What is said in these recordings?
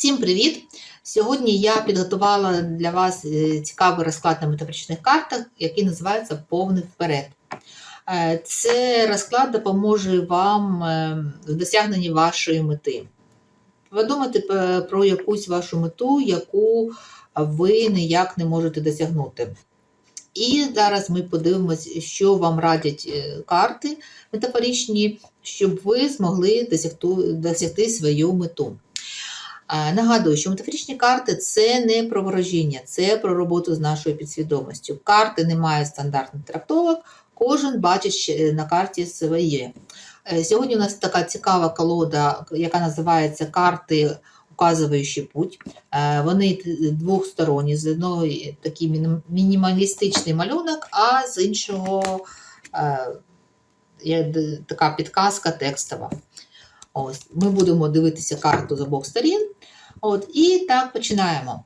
Всім привіт! Сьогодні я підготувала для вас е, цікавий розклад на метафоричних картах, який називається Повний вперед. Е, Це розклад допоможе вам е, в досягненні вашої мети. Подумати про якусь вашу мету, яку ви ніяк не можете досягнути. І зараз ми подивимось, що вам радять карти метафоричні, щоб ви змогли досягти свою мету. Нагадую, що метафоричні карти це не про ворожіння, це про роботу з нашою підсвідомістю. Карти не мають стандартних трактовок, кожен бачить на карті своє. Е, Сьогодні у нас така цікава колода, яка називається Карти, указуючи путь. Е, Вони двохсторонні, з одного такий мінімалістичний малюнок, а з іншого е, така підказка текстова. Ось, ми будемо дивитися карту з обох сторін. От, і так починаємо.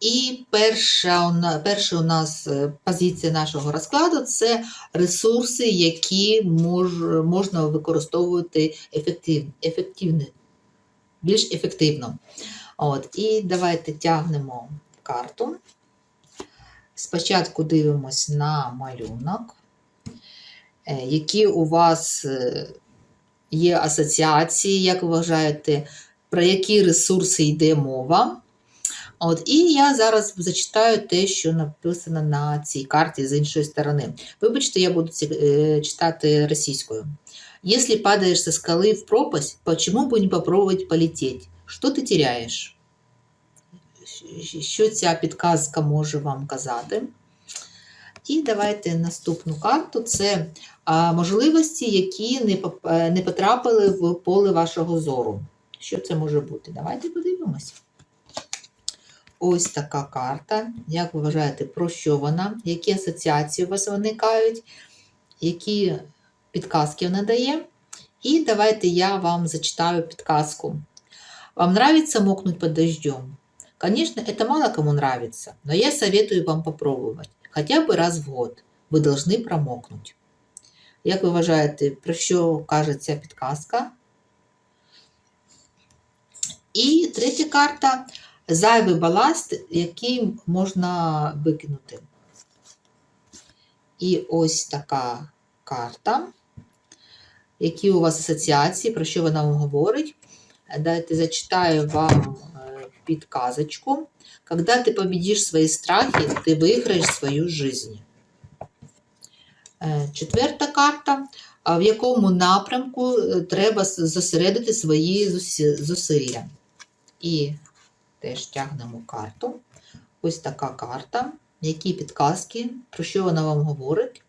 І перша, перша у нас е, позиція нашого розкладу це ресурси, які мож, можна використовувати ефектив, ефективно, більш ефективно. От, і давайте тягнемо карту. Спочатку дивимось на малюнок, е, які у вас е, є асоціації, як ви вважаєте, про які ресурси йде мова. От, і я зараз зачитаю те, що написано на цій карті з іншої сторони. Вибачте, я буду е, читати російською. Если падаешь со скалы в пропасть, почему бы не попробовать полететь? Что ти теряєш? Що ця підказка може вам казати? І давайте наступну карту. Це можливості, які е, не потрапили в поле вашого зору. Що це може бути? Давайте подивимося. Ось така карта. Як ви вважаєте, про що вона? Які асоціації у вас виникають? Які підказки вона дає? І давайте я вам зачитаю підказку. Вам нравится мокнуть под дождем? Конечно, это мало кому нравится, но я советую вам попробовать. Хотя бы раз в год. Ви должны промокнуть. Як ви вважаєте, про що каже ця підказка? І третя карта зайвий баласт, який можна викинути. І ось така карта. Які у вас асоціації, про що вона вам говорить? Дайте зачитаю вам е, підказочку. Когда ты победишь свои страхи, ты выиграешь свою жизнь. Е, Четверта карта. А В якому напрямку е, треба с- зосередити свої зусі- зусилля? І теж тягнемо карту. Ось така карта. Які підказки, про що вона вам говорить?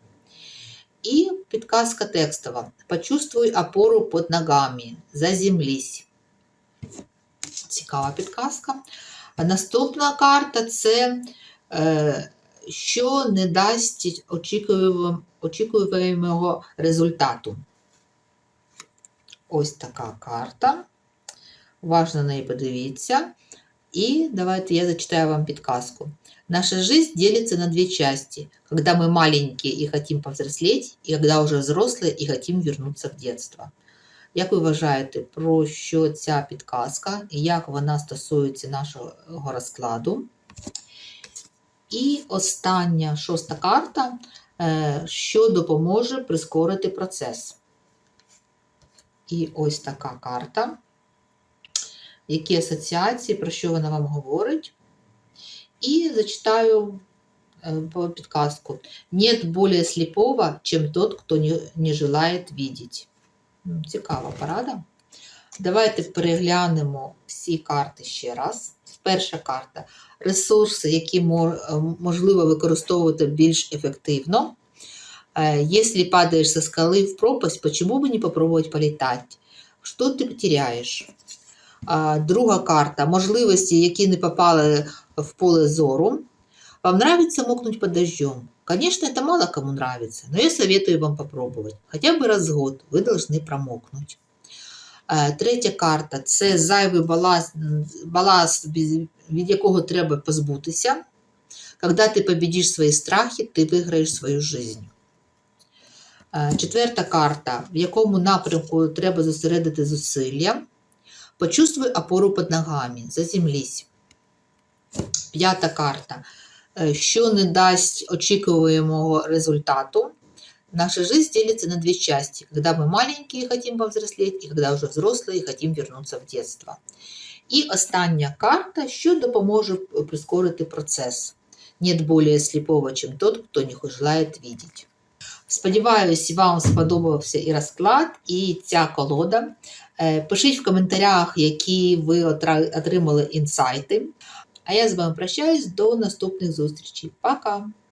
І підказка текстова. Почувствуй опору під ногами, заземлись. Цікава підказка. А наступна карта це е, що не дасть очікуваного результату. Ось така карта. Уважно на неї подивіться. И давайте я зачитаю вам подсказку. Наша жизнь делится на две части. Когда мы маленькие и хотим повзрослеть, и когда уже взрослые и хотим вернуться в детство. Як ви вважаєте, про що ця підказка і як вона стосується нашого розкладу? І остання шоста карта, е, що допоможе прискорити процес. І ось така карта Які асоціації, про що вона вам говорить? І зачитаю е, по підказку. Нет более слепого, чем тот, хто не, не желает видеть. М, Цікава порада. Давайте переглянемо всі карти ще раз. Перша карта ресурси, які мо- е, можливо використовувати більш ефективно. Е, Если падаешь со скалы в пропасть, почему бы не попробовать полетать? Что ты потеряешь? А, Друга карта можливості, які не попали в поле зору. Вам нравится мокнуть под дождем? Конечно, это мало кому нравится, но я советую вам попробовать. Хотя бы раз в год вы должны промокнуть. Е, Третя карта це зайвий баласт, баласт від від якого треба позбутися. Когда ти победиш свої страхи, ти виграєш свою жизнь. Е, Четверта карта, в якому напрямку треба зосередити зусилля. Почувствуй опору під ногами, заземлись. П'ята карта. Е, Що не дасть очікуємого результату, наша жизнь делится на две части. Когда мы маленькие и хотим повзрослеть, и когда уже взрослые и хотим вернуться в детство. І остання карта, що допоможе прискорити процес. Нет более сліпого, чим тот, хто не желає видеть. Сподіваюсь, вам сподобався і розклад, і ця колода. Е, Пишіть в коментарях, які ви отримали інсайти. А я з вами прощаюсь до наступних зустрічей. Пока!